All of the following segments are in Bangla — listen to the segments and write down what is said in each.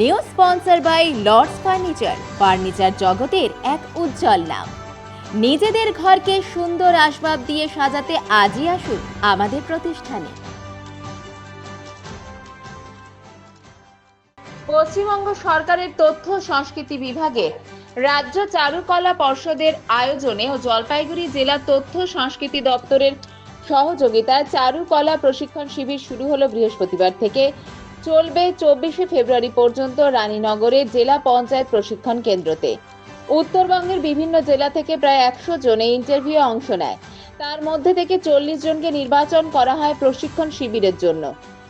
New sponsor by Lords furniture. Furniture জগতের এক উজ্জ্বল নাম। নিজেদের ঘরকে সুন্দর আসবাব দিয়ে সাজাতে আজই আসুন আমাদের প্রতিষ্ঠানে। পশ্চিমবঙ্গ সরকারের তথ্য সংস্কৃতি বিভাগে রাজ্য চারুকলা পর্ষদের আয়োজনে ও জলপাইগুড়ি জেলা তথ্য সংস্কৃতি দপ্তরের সহযোগিতায় চারুকলা প্রশিক্ষণ শিবির শুরু হলো বৃহস্পতিবার থেকে। চলবে চব্বিশে ফেব্রুয়ারি পর্যন্ত রানীনগরের জেলা পঞ্চায়েত প্রশিক্ষণ কেন্দ্রতে। উত্তরবঙ্গের বিভিন্ন জেলা থেকে প্রায় একশো জনে ইন্টারভিউ অংশ নেয়। তার মধ্যে থেকে চল্লিশ জনকে নির্বাচন করা হয় প্রশিক্ষণ শিবিরের জন্য।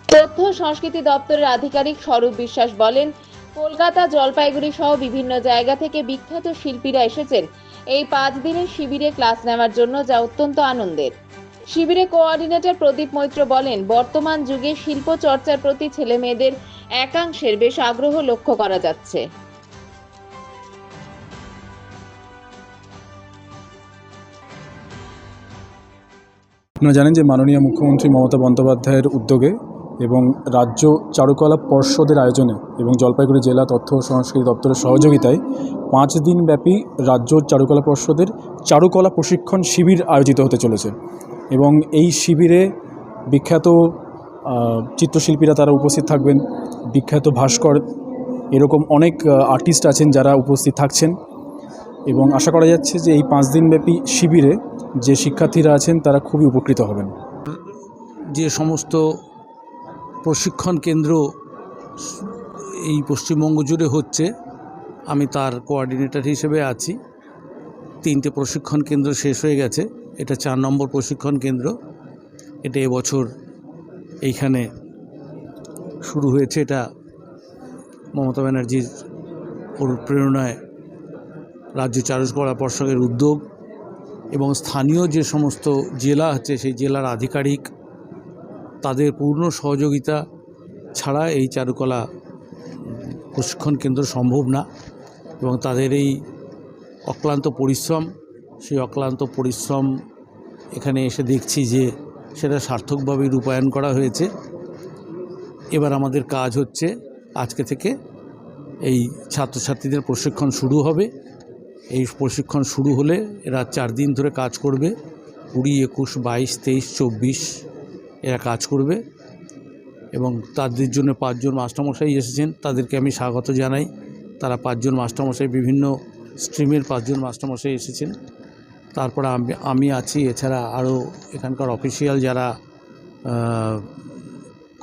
তথ্য সংস্কৃতি দপ্তরের আধিকারিক স্বরূপ বিশ্বাস বলেন, কলকাতা, জলপাইগুড়ি সহ বিভিন্ন জায়গা থেকে বিখ্যাত শিল্পীরা এসেছেন। এই পাঁচ দিনের শিবিরে ক্লাস নেওয়ার জন্য যা অত্যন্ত আনন্দের। শিবিরে কোঅর্ডিনেটর প্রদীপ মৈত্র বলেন, বর্তমান যুগে শিল্প চর্চার প্রতি ছেলে মেয়েদের একাংশের বেশ আগ্রহ লক্ষ্য করা যাচ্ছে। আপনারা জানেন যে মাননীয় মুখ্যমন্ত্রী মমতা বন্দ্যোপাধ্যায়ের উদ্যোগে এবং রাজ্য চারুকলা পর্ষদের আয়োজনে এবং জলপাইগুড়ি জেলা তথ্য ও সংস্কৃতি দপ্তরের সহযোগিতায় পাঁচ দিনব্যাপী রাজ্য চারুকলা পর্ষদের চারুকলা প্রশিক্ষণ শিবির আয়োজিত হতে চলেছে। এবং এই শিবিরে বিখ্যাত চিত্রশিল্পীরা তারা উপস্থিত থাকবেন। বিখ্যাত ভাস্কর এরকম অনেক আর্টিস্ট আছেন যারা উপস্থিত থাকছেন। এবং আশা করা যাচ্ছে যে এই পাঁচ দিনব্যাপী শিবিরে যে শিক্ষার্থীরা আছেন তারা খুবই উপকৃত হবেন। যে সমস্ত প্রশিক্ষণ কেন্দ্র এই পশ্চিমবঙ্গ জুড়ে হচ্ছে, আমি তার কোঅর্ডিনেটর হিসেবে আছি। তিনটে প্রশিক্ষণ কেন্দ্র শেষ হয়ে গেছে। এটা চার নম্বর প্রশিক্ষণ কেন্দ্র। এটা এবছর এইখানে শুরু হয়েছে। এটা মমতা ব্যানার্জির অনুপ্রেরণায় রাজ্য চারুকলা পর্ষদের উদ্যোগ এবং স্থানীয় যে সমস্ত জেলা আছে, সেই জেলার আধিকারিক তাদের পূর্ণ সহযোগিতা ছাড়া এই চারুকলা প্রশিক্ষণ কেন্দ্র সম্ভব না এবং তাদের এই অক্লান্ত পরিশ্রম, সেই অক্লান্ত পরিশ্রম এখানে এসে দেখছি যে সেটা সার্থকভাবে রূপায়ণ করা হয়েছে। এবার আমাদের কাজ হচ্ছে আজকে থেকে এই ছাত্রছাত্রীদের প্রশিক্ষণ শুরু হবে। এই প্রশিক্ষণ শুরু হলে এরা চার দিন ধরে কাজ করবে। কুড়ি, একুশ, বাইশ, তেইশ, চব্বিশ এরা কাজ করবে। এবং তাদের জন্য পাঁচজন মাস্টারমশাই এসেছেন, তাদেরকে আমি স্বাগত জানাই। তারা পাঁচজন মাস্টারমশাই, বিভিন্ন স্ট্রিমের পাঁচজন মাস্টারমশাই এসেছেন। তারপরে আমি আমি আছি। এছাড়া আরও এখানকার অফিসিয়াল যারা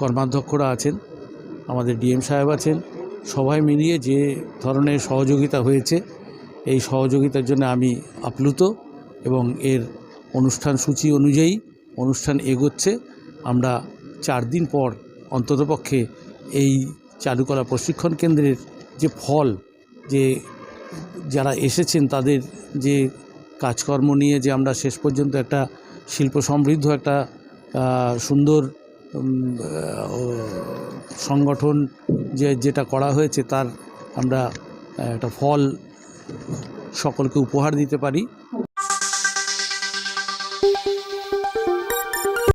কর্মাধ্যক্ষরা আছেন, আমাদের ডিএম সাহেব আছেন, সবাই মিলিয়ে যে ধরনের সহযোগিতা হয়েছে, এই সহযোগিতার জন্য আমি আপ্লুত এবং এর অনুষ্ঠান সূচি অনুযায়ী অনুষ্ঠান এগোচ্ছে। আমরা চার দিন পর অন্ততপক্ষে এই চারুকলা প্রশিক্ষণ কেন্দ্রের যে ফল, যে যারা এসেছেন তাদের যে কাজকর্ম নিয়ে যে আমরা শেষ পর্যন্ত একটা শিল্প সমৃদ্ধ একটা সুন্দর সংগঠন যে, যেটা করা হয়েছে তার আমরা একটা ফল সকলকে উপহার দিতে পারি।